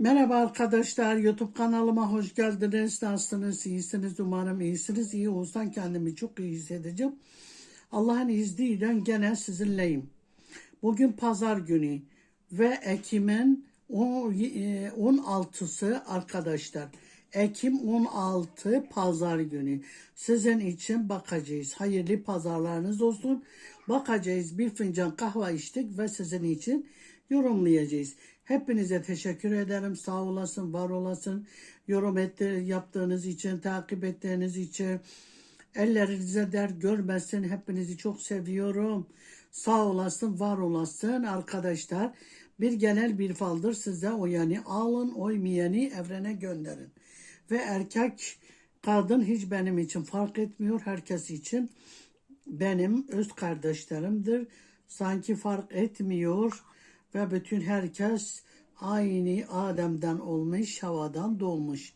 Merhaba arkadaşlar, YouTube kanalıma hoş geldiniz. Nasılsınız, iyisiniz? Umarım iyisiniz. İyi olsan kendimi çok iyi hissedeceğim. Allah'ın izniyle gene sizinleyim. Bugün pazar günü ve Ekim'in on- e, 16'sı arkadaşlar. Ekim 16 pazar günü. Sizin için bakacağız. Hayırlı pazarlarınız olsun. Bakacağız bir fincan kahve içtik ve sizin için yorumlayacağız. Hepinize teşekkür ederim. Sağ olasın, var olasın. Yorum etti, yaptığınız için, takip ettiğiniz için. Ellerinize dert görmesin. Hepinizi çok seviyorum. Sağ olasın, var olasın arkadaşlar. Bir genel bir faldır size o yani alın oymayanı evrene gönderin. Ve erkek kadın hiç benim için fark etmiyor. Herkes için benim öz kardeşlerimdir. Sanki fark etmiyor ve bütün herkes aynı Adem'den olmuş, havadan doğmuş.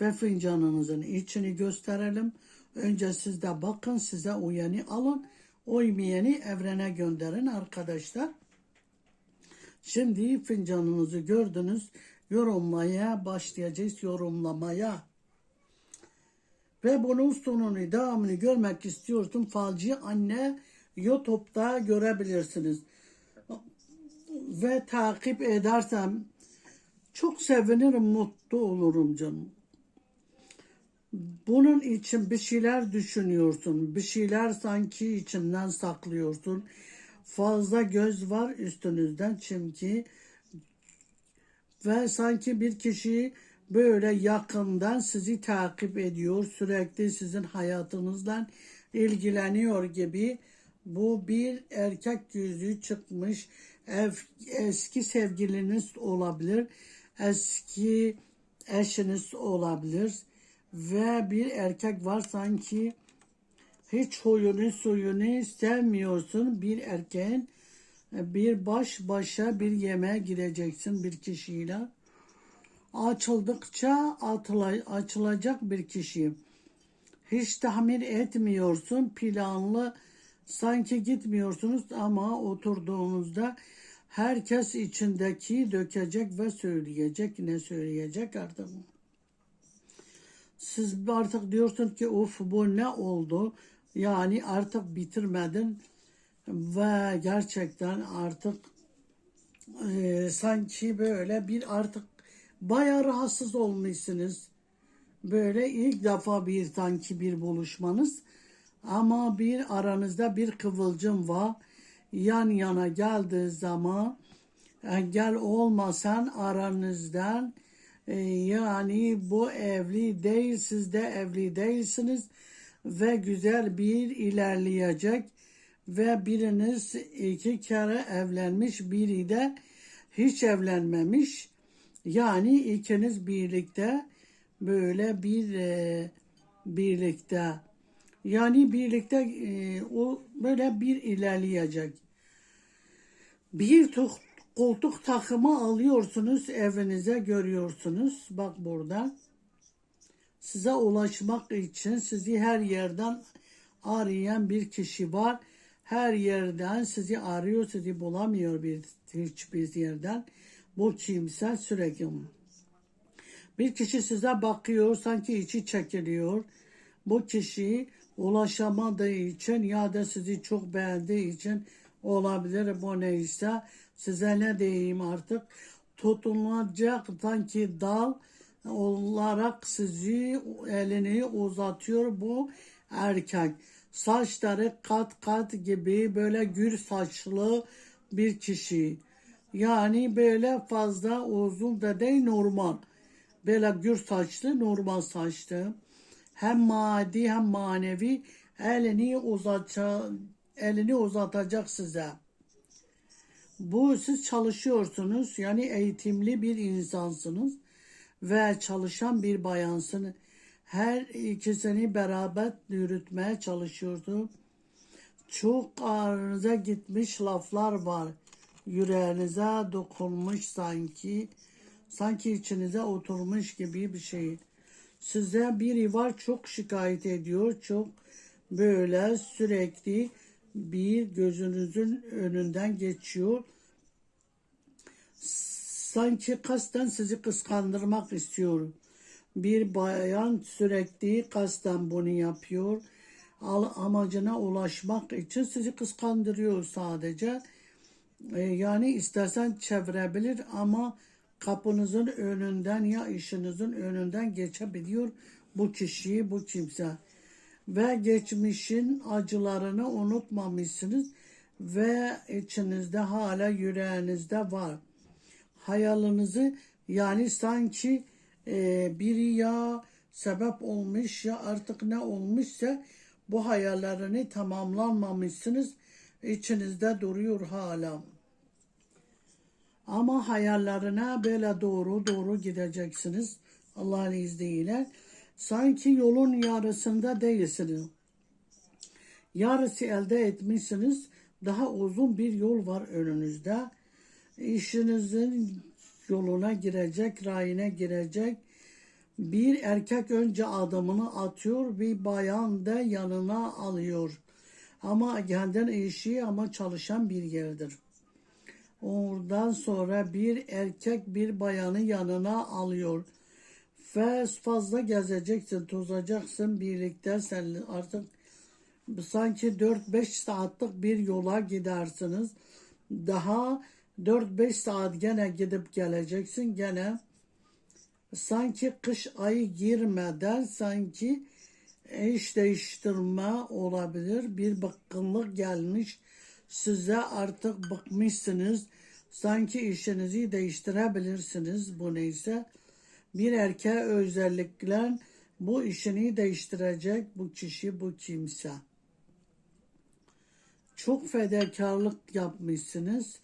Ve fincanınızın içini gösterelim. Önce siz de bakın, size uyanı alın. Uymayanı evrene gönderin arkadaşlar. Şimdi fincanınızı gördünüz. Yorumlamaya başlayacağız, yorumlamaya. Ve bunun sonunu, devamını görmek istiyorsun. Falcı Anne YouTube'da görebilirsiniz. Ve takip edersem çok sevinirim, mutlu olurum canım. Bunun için bir şeyler düşünüyorsun. Bir şeyler sanki içinden saklıyorsun. Fazla göz var üstünüzden çünkü ve sanki bir kişi böyle yakından sizi takip ediyor, sürekli sizin hayatınızla ilgileniyor gibi. Bu bir erkek yüzü çıkmış eski sevgiliniz olabilir, eski eşiniz olabilir ve bir erkek var sanki hiç huyunu suyunu sevmiyorsun bir erkeğin bir baş başa bir yemeğe gideceksin bir kişiyle. Açıldıkça atıla, açılacak bir kişi. Hiç tahmin etmiyorsun planlı sanki gitmiyorsunuz ama oturduğunuzda herkes içindeki dökecek ve söyleyecek ne söyleyecek artık. Siz artık diyorsun ki of bu ne oldu? Yani artık bitirmedin ve gerçekten artık e, sanki böyle bir artık bayağı rahatsız olmuşsunuz. Böyle ilk defa bir sanki bir buluşmanız ama bir aranızda bir kıvılcım var. Yan yana geldiği zaman engel olmasan aranızdan e, yani bu evli değil siz de evli değilsiniz ve güzel bir ilerleyecek ve biriniz iki kere evlenmiş biri de hiç evlenmemiş yani ikiniz birlikte böyle bir e, birlikte yani birlikte e, o böyle bir ilerleyecek bir tuk- koltuk takımı alıyorsunuz evinize görüyorsunuz bak burada size ulaşmak için sizi her yerden arayan bir kişi var. Her yerden sizi arıyor, sizi bulamıyor bir hiçbir yerden. Bu kimse sürekli. Bir kişi size bakıyor, sanki içi çekiliyor. Bu kişi ulaşamadığı için ya da sizi çok beğendiği için olabilir bu neyse. Size ne diyeyim artık? Tutunacak sanki dal olarak sizi elini uzatıyor bu erkek. Saçları kat kat gibi böyle gür saçlı bir kişi. Yani böyle fazla uzun da değil normal. Böyle gür saçlı normal saçlı. Hem maddi hem manevi elini uzatacak, elini uzatacak size. Bu siz çalışıyorsunuz yani eğitimli bir insansınız ve çalışan bir bayansın. Her ikisini beraber yürütmeye çalışıyordu. Çok ağrınıza gitmiş laflar var. Yüreğinize dokunmuş sanki. Sanki içinize oturmuş gibi bir şey. Size biri var çok şikayet ediyor. Çok böyle sürekli bir gözünüzün önünden geçiyor sanki kasten sizi kıskandırmak istiyor. Bir bayan sürekli kasten bunu yapıyor. Al- Amacına ulaşmak için sizi kıskandırıyor sadece. E, yani istersen çevirebilir ama kapınızın önünden ya işinizin önünden geçebiliyor bu kişiyi, bu kimse. Ve geçmişin acılarını unutmamışsınız ve içinizde hala yüreğinizde var. Hayalinizi yani sanki e, biri ya sebep olmuş ya artık ne olmuşsa bu hayallerini tamamlanmamışsınız. İçinizde duruyor hala. Ama hayallerine böyle doğru doğru gideceksiniz. Allah'ın izniyle. Sanki yolun yarısında değilsiniz. Yarısı elde etmişsiniz. Daha uzun bir yol var önünüzde. İşinizin yoluna girecek, rayına girecek. Bir erkek önce adımını atıyor, bir bayan da yanına alıyor. Ama kendin işi ama çalışan bir yerdir. Oradan sonra bir erkek bir bayanı yanına alıyor. Ve fazla gezeceksin, tozacaksın birlikte sen artık sanki 4-5 saatlik bir yola gidersiniz. Daha 4-5 saat gene gidip geleceksin gene sanki kış ayı girmeden sanki iş değiştirme olabilir. Bir bıkkınlık gelmiş. Size artık bıkmışsınız. Sanki işinizi değiştirebilirsiniz bu neyse. Bir erkeğe özellikle bu işini değiştirecek bu kişi, bu kimse. Çok fedakarlık yapmışsınız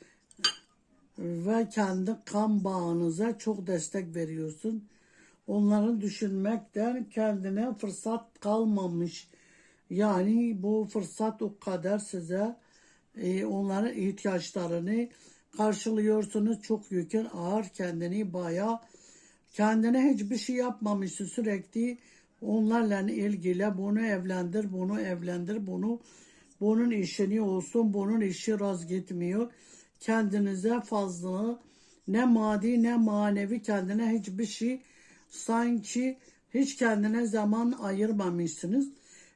ve kendi kan bağınıza çok destek veriyorsun. Onları düşünmekten kendine fırsat kalmamış. Yani bu fırsat o kadar size e, onların ihtiyaçlarını karşılıyorsunuz. Çok yükün ağır kendini bayağı kendine hiçbir şey yapmamışsın sürekli onlarla ilgili bunu evlendir, bunu evlendir, bunu bunun işini olsun, bunun işi raz gitmiyor. Kendinize fazla ne maddi ne manevi kendine hiçbir şey sanki hiç kendine zaman ayırmamışsınız.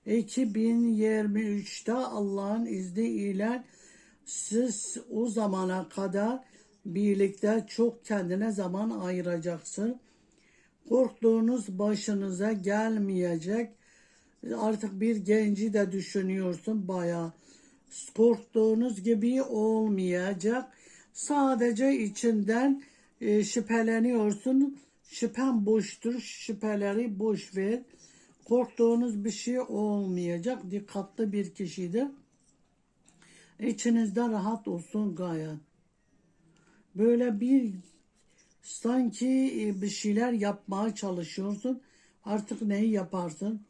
2023'te Allah'ın izniyle siz o zamana kadar birlikte çok kendine zaman ayıracaksın. Korktuğunuz başınıza gelmeyecek. Artık bir genci de düşünüyorsun bayağı. Korktuğunuz gibi olmayacak. Sadece içinden e, şüpheleniyorsun. Şüphen boştur. Şüpheleri boş ver. Korktuğunuz bir şey olmayacak. Dikkatli bir kişidir. İçinizde rahat olsun gayet. Böyle bir sanki e, bir şeyler yapmaya çalışıyorsun. Artık neyi yaparsın?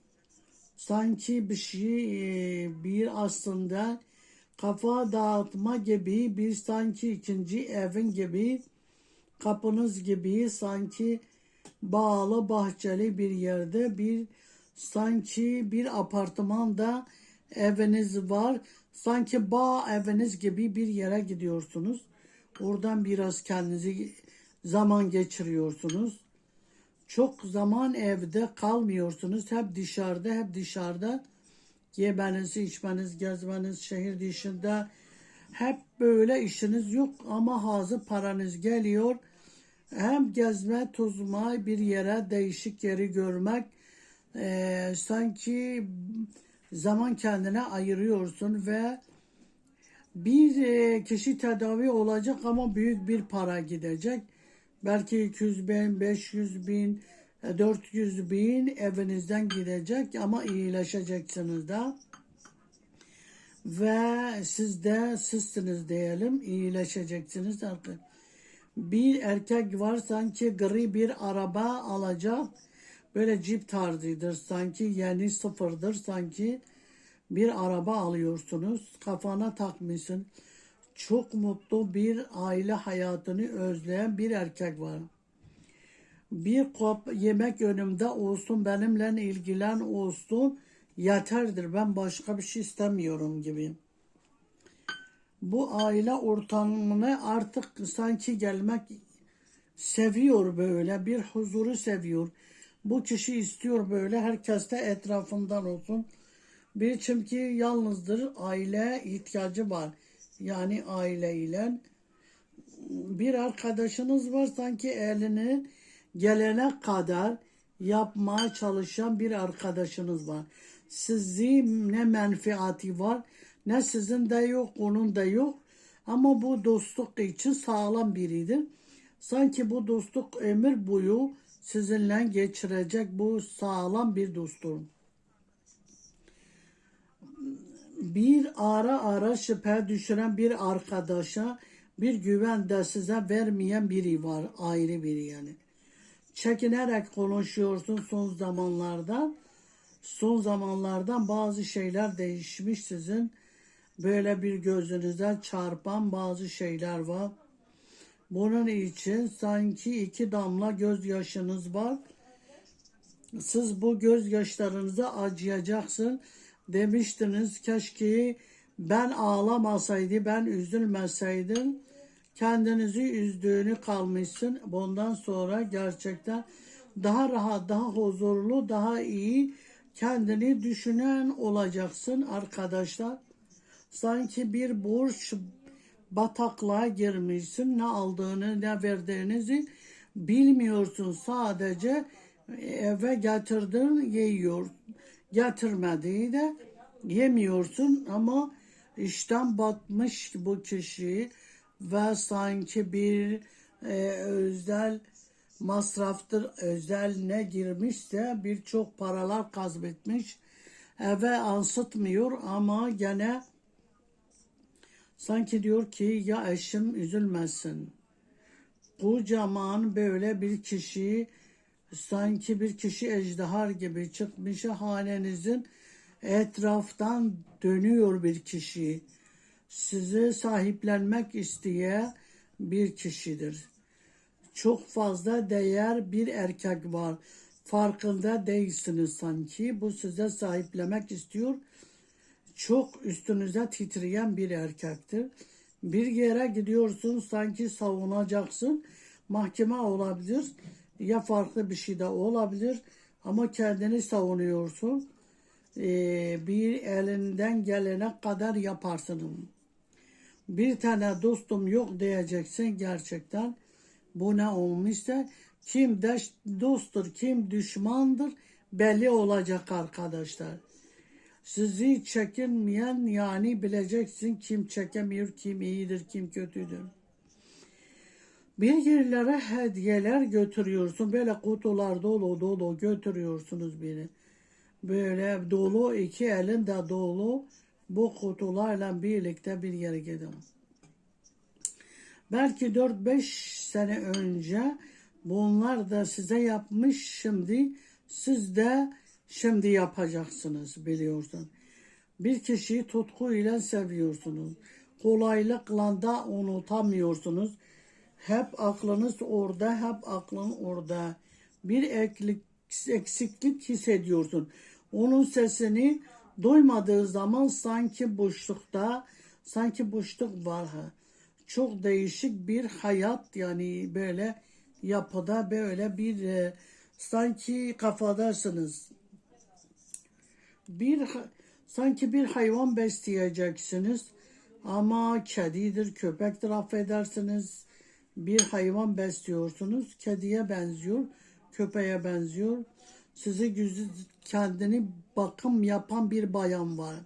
Sanki bir şey e, bir aslında kafa dağıtma gibi bir sanki ikinci evin gibi kapınız gibi sanki bağlı bahçeli bir yerde bir sanki bir apartmanda eviniz var. Sanki bağ eviniz gibi bir yere gidiyorsunuz. Oradan biraz kendinizi zaman geçiriyorsunuz. Çok zaman evde kalmıyorsunuz. Hep dışarıda, hep dışarıda. Yemeniz, içmeniz, gezmeniz, şehir dışında. Hep böyle işiniz yok ama hazır paranız geliyor. Hem gezme, tozma, bir yere değişik yeri görmek. Eee, sanki zaman kendine ayırıyorsun ve bir e, kişi tedavi olacak ama büyük bir para gidecek. Belki 200 bin, 500 bin, e, 400 bin evinizden gidecek ama iyileşeceksiniz da. Ve siz de sizsiniz diyelim iyileşeceksiniz artık. Bir erkek var sanki gri bir araba alacak. Böyle cip tarzıdır sanki yeni sıfırdır sanki bir araba alıyorsunuz kafana takmışsın. Çok mutlu bir aile hayatını özleyen bir erkek var. Bir kop yemek önümde olsun benimle ilgilen olsun yeterdir ben başka bir şey istemiyorum gibi. Bu aile ortamına artık sanki gelmek seviyor böyle bir huzuru seviyor. Bu kişi istiyor böyle herkes de etrafından olsun. Bir çünkü yalnızdır aile ihtiyacı var. Yani aileyle bir arkadaşınız var sanki elini gelene kadar yapmaya çalışan bir arkadaşınız var. Sizin ne menfaati var ne sizin de yok onun da yok. Ama bu dostluk için sağlam biridir. Sanki bu dostluk ömür boyu sizinle geçirecek bu sağlam bir dostluğum bir ara ara şüphe düşüren bir arkadaşa bir güven de size vermeyen biri var. Ayrı biri yani. Çekinerek konuşuyorsun son zamanlarda. Son zamanlardan bazı şeyler değişmiş sizin. Böyle bir gözünüze çarpan bazı şeyler var. Bunun için sanki iki damla gözyaşınız var. Siz bu gözyaşlarınıza acıyacaksın. Demiştiniz keşke ben ağlamasaydı, ben üzülmeseydim. Kendinizi üzdüğünü kalmışsın. Bundan sonra gerçekten daha rahat, daha huzurlu, daha iyi kendini düşünen olacaksın arkadaşlar. Sanki bir borç bataklığa girmişsin. Ne aldığını, ne verdiğinizi bilmiyorsun. Sadece eve getirdin, yiyor. Getirmediği de yemiyorsun ama işten batmış bu kişi ve sanki bir e, özel masraftır özel ne girmişse birçok paralar kazbetmiş eve yansıtmıyor ama gene sanki diyor ki ya eşim üzülmesin kocaman böyle bir kişi sanki bir kişi ejderhar gibi çıkmış hanenizin etraftan dönüyor bir kişi. Sizi sahiplenmek isteye bir kişidir. Çok fazla değer bir erkek var. Farkında değilsiniz sanki. Bu size sahiplemek istiyor. Çok üstünüze titreyen bir erkektir. Bir yere gidiyorsun sanki savunacaksın. Mahkeme olabilir ya farklı bir şey de olabilir ama kendini savunuyorsun. Ee, bir elinden gelene kadar yaparsın. Bir tane dostum yok diyeceksin gerçekten. Bu ne olmuşsa kim dosttur, kim düşmandır belli olacak arkadaşlar. Sizi çekinmeyen yani bileceksin kim çekemiyor, kim iyidir, kim kötüdür. Bir yerlere hediyeler götürüyorsun. Böyle kutular dolu dolu götürüyorsunuz beni. Böyle dolu iki elin de dolu bu kutularla birlikte bir yere gidin. Belki 4-5 sene önce bunlar da size yapmış şimdi siz de şimdi yapacaksınız biliyorsun. Bir kişiyi tutkuyla seviyorsunuz. Kolaylıkla da unutamıyorsunuz. Hep aklınız orada, hep aklın orada. Bir eksiklik hissediyorsun. Onun sesini duymadığı zaman sanki boşlukta, sanki boşluk var. Çok değişik bir hayat yani böyle yapıda böyle bir e, sanki kafadasınız. Bir sanki bir hayvan besleyeceksiniz ama kedidir, köpektir affedersiniz bir hayvan besliyorsunuz. Kediye benziyor, köpeğe benziyor. Sizi güzü kendini bakım yapan bir bayan var.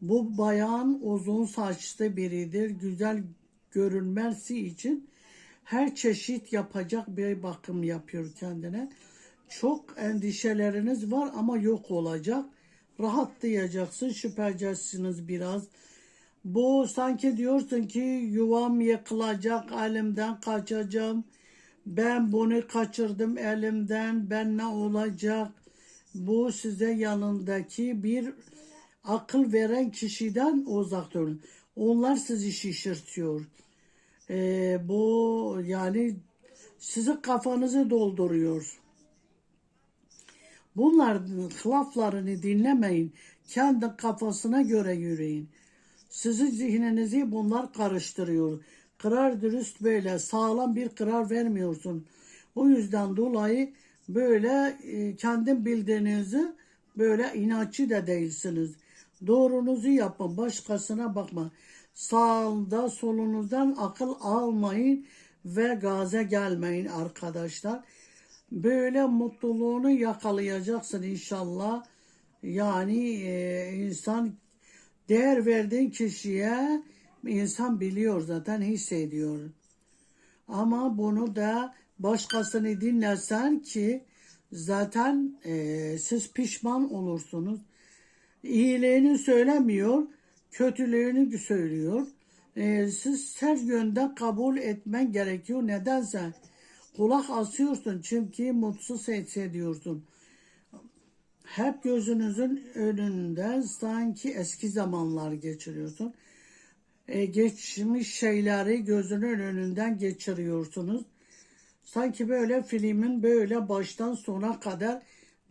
Bu bayan uzun saçlı biridir. Güzel görünmesi için her çeşit yapacak bir bakım yapıyor kendine. Çok endişeleriniz var ama yok olacak. Rahatlayacaksın, şüphecesiniz biraz. Bu sanki diyorsun ki yuvam yıkılacak, elimden kaçacağım. Ben bunu kaçırdım elimden, ben ne olacak? Bu size yanındaki bir akıl veren kişiden uzak durun. Onlar sizi şişirtiyor. Ee, bu yani sizin kafanızı dolduruyor. Bunların laflarını dinlemeyin. Kendi kafasına göre yürüyün. Sizin zihninizi bunlar karıştırıyor. Karar dürüst böyle sağlam bir karar vermiyorsun. O yüzden dolayı böyle e, kendin bildiğinizi böyle inatçı da değilsiniz. Doğrunuzu yapın, başkasına bakma. Sağda solunuzdan akıl almayın ve gaza gelmeyin arkadaşlar. Böyle mutluluğunu yakalayacaksın inşallah. Yani e, insan değer verdiğin kişiye insan biliyor zaten hissediyor. Ama bunu da başkasını dinlesen ki zaten e, siz pişman olursunuz. İyiliğini söylemiyor, kötülüğünü söylüyor. E, siz her yönden kabul etmen gerekiyor. Nedense kulak asıyorsun çünkü mutsuz hissediyorsun. Hep gözünüzün önünde sanki eski zamanlar geçiriyorsun. E, geçmiş şeyleri gözünün önünden geçiriyorsunuz. Sanki böyle filmin böyle baştan sona kadar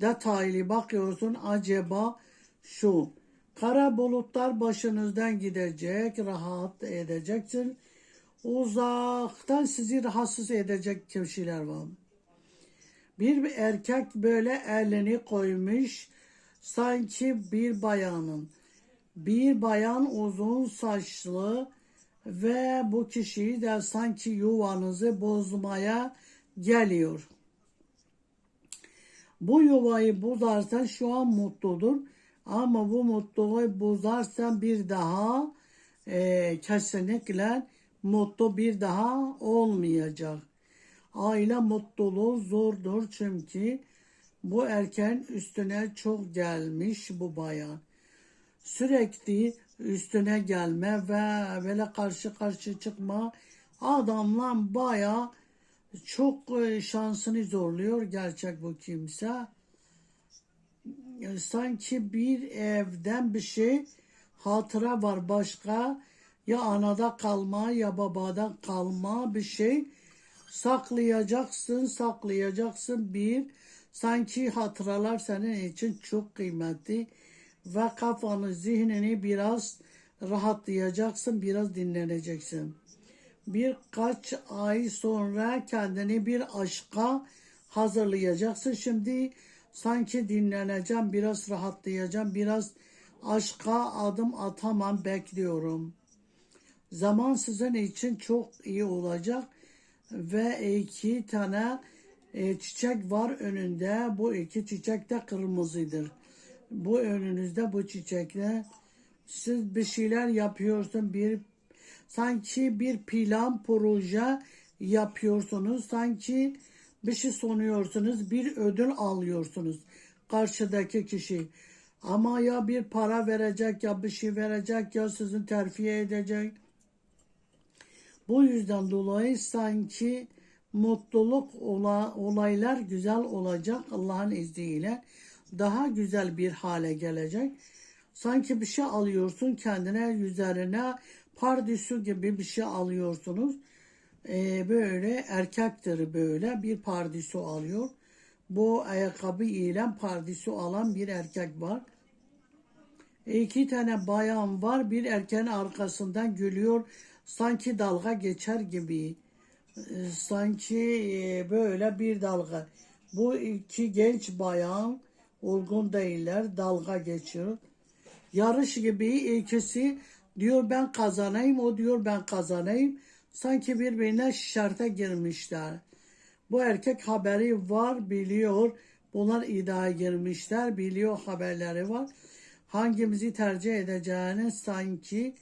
detaylı bakıyorsun. Acaba şu kara bulutlar başınızdan gidecek, rahat edeceksin. Uzaktan sizi rahatsız edecek kişiler var. Bir erkek böyle elini koymuş sanki bir bayanın. Bir bayan uzun saçlı ve bu kişiyi de sanki yuvanızı bozmaya geliyor. Bu yuvayı bozarsan şu an mutludur. Ama bu mutluluğu bozarsan bir daha e, kesinlikle mutlu bir daha olmayacak. Aile mutluluğu zordur çünkü bu erken üstüne çok gelmiş bu bayan. Sürekli üstüne gelme ve böyle karşı karşı çıkma adamla baya çok e, şansını zorluyor gerçek bu kimse. E, Sanki bir evden bir şey hatıra var başka ya anada kalma ya babada kalma bir şey. Saklayacaksın saklayacaksın. Bir sanki hatıralar senin için çok kıymetli ve kafanı zihnini biraz rahatlayacaksın biraz dinleneceksin. Birkaç ay sonra kendini bir aşka hazırlayacaksın. Şimdi sanki dinleneceğim biraz rahatlayacağım biraz aşka adım atamam bekliyorum zaman sizin için çok iyi olacak ve iki tane e, çiçek var önünde. Bu iki çiçek de kırmızıdır. Bu önünüzde bu çiçekle siz bir şeyler yapıyorsun. Bir sanki bir plan proje yapıyorsunuz. Sanki bir şey sunuyorsunuz. Bir ödül alıyorsunuz karşıdaki kişi. Ama ya bir para verecek ya bir şey verecek ya sizin terfiye edecek. Bu yüzden dolayı sanki mutluluk ola, olaylar güzel olacak Allah'ın izniyle. Daha güzel bir hale gelecek. Sanki bir şey alıyorsun kendine üzerine pardüsü gibi bir şey alıyorsunuz. Ee, böyle erkektir böyle bir pardüsü alıyor. Bu ayakkabı ile pardüsü alan bir erkek var. İki tane bayan var. Bir erkeğin arkasından gülüyor. Sanki dalga geçer gibi. Ee, Sanki e, böyle bir dalga. Bu iki genç bayan olgun değiller. Dalga geçiyor. Yarış gibi ikisi diyor ben kazanayım. O diyor ben kazanayım. Sanki birbirine şarta girmişler. Bu erkek haberi var biliyor. Bunlar iddiaya girmişler. Biliyor haberleri var hangimizi tercih edeceğini sanki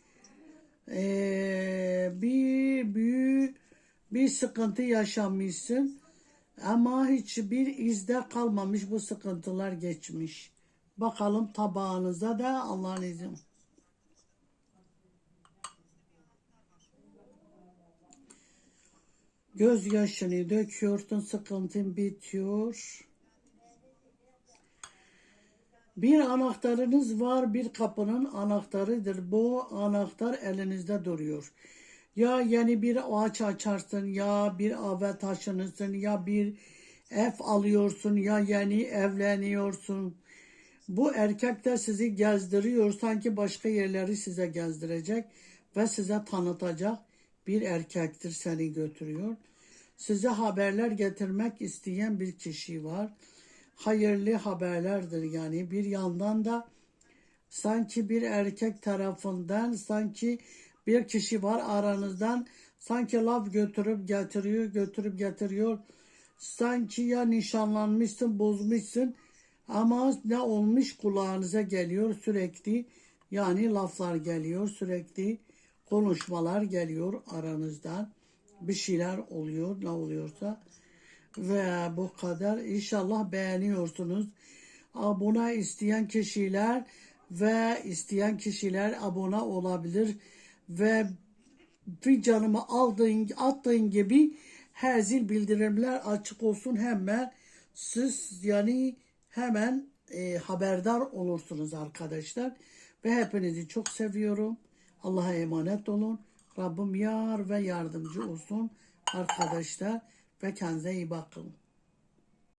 eee, bir büyük bir sıkıntı yaşamışsın ama hiçbir izde kalmamış bu sıkıntılar geçmiş. Bakalım tabağınıza da Allah'ın izin. Göz yaşını döküyorsun, sıkıntın bitiyor. Bir anahtarınız var, bir kapının anahtarıdır. Bu anahtar elinizde duruyor. Ya yeni bir ağaç açarsın, ya bir ave taşınırsın, ya bir ev alıyorsun, ya yeni evleniyorsun. Bu erkek de sizi gezdiriyor, sanki başka yerleri size gezdirecek ve size tanıtacak bir erkektir seni götürüyor. Size haberler getirmek isteyen bir kişi var. Hayırlı haberlerdir. Yani bir yandan da sanki bir erkek tarafından sanki bir kişi var aranızdan sanki laf götürüp getiriyor götürüp getiriyor. Sanki ya nişanlanmışsın bozmuşsun ama ne olmuş kulağınıza geliyor sürekli. Yani laflar geliyor sürekli konuşmalar geliyor aranızdan. Bir şeyler oluyor ne oluyorsa ve bu kadar. İnşallah beğeniyorsunuz. Abone isteyen kişiler ve isteyen kişiler abone olabilir. Ve canımı aldığın attığın gibi her zil bildirimler açık olsun. Hemen siz yani hemen e, haberdar olursunuz arkadaşlar. Ve hepinizi çok seviyorum. Allah'a emanet olun. Rabbim yar ve yardımcı olsun arkadaşlar ve kendinize iyi bakın.